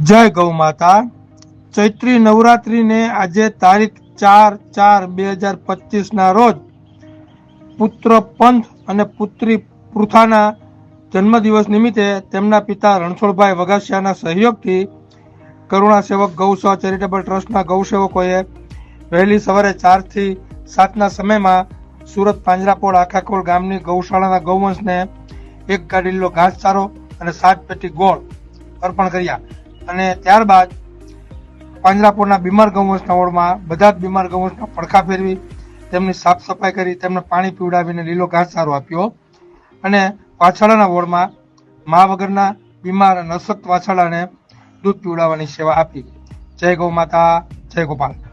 જય ગૌ માતા. ચૈત્રી નવરાત્રીને આજે તારીખ ચાર ચાર બે હજાર પચીસના રોજ પુત્ર પંથ અને પુત્રી પૃથાના જન્મદિવસ નિમિત્તે તેમના પિતા રણછોડભાઈ વગાસિયાના સહયોગથી કરુણા સેવક ગૌસેવા ચેરિટેબલ ટ્રસ્ટના ગૌસેવકોએ વહેલી સવારે ચારથી સાતના સમયમાં સુરત પાંજરાપોળ આખાકોલ ગામની ગૌશાળાના ગૌવંશને એક ગાડી લીલો ઘાસચારો અને સાત પેટી ગોળ અર્પણ કર્યા. અને ત્યારબાદ પાંજરાપોળના બીમાર ગૌવંશના ઓળમાં બધા જ બીમાર ગૌવંશના પડખા ફેરવી તેમની સાફ સફાઈ કરી તેમને પાણી પીવડાવીને લીલો ઘાસચારો આપ્યો. અને વાછાળાના વોર્ડમાં મા વગરના બીમાર અને અશક્ત વાછાળાને દૂધ પીવડાવવાની સેવા આપી. જય ગૌ માતા, જય ગોપાલ.